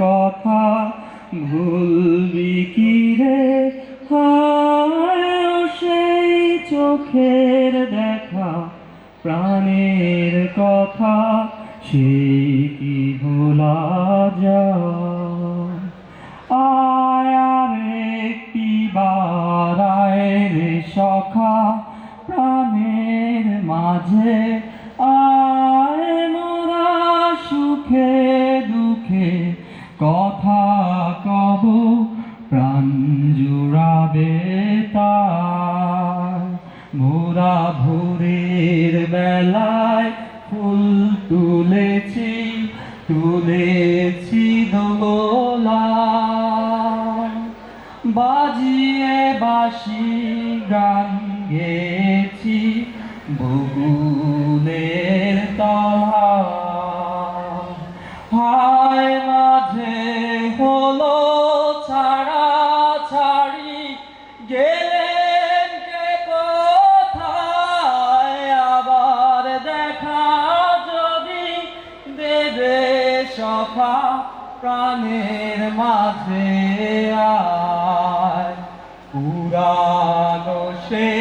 কথা ভুলবি কি রে? সেই চোখের দেখা, প্রাণের কথা সে কি ভোলা যায়? আয় আর একটি বার আয় রে সখা, প্রাণের মাঝে কথা কব, প্রাণ জুড়াবে তার। মোরা ভোরের বেলায় ফুল তুলেছি তুলেছি দোলা বাজিয়ে বাসি গান গেছি বগুনের গেলেন আবার দেখা যদি দেবে প্রাণের মাঝে আয়। পুরানো সে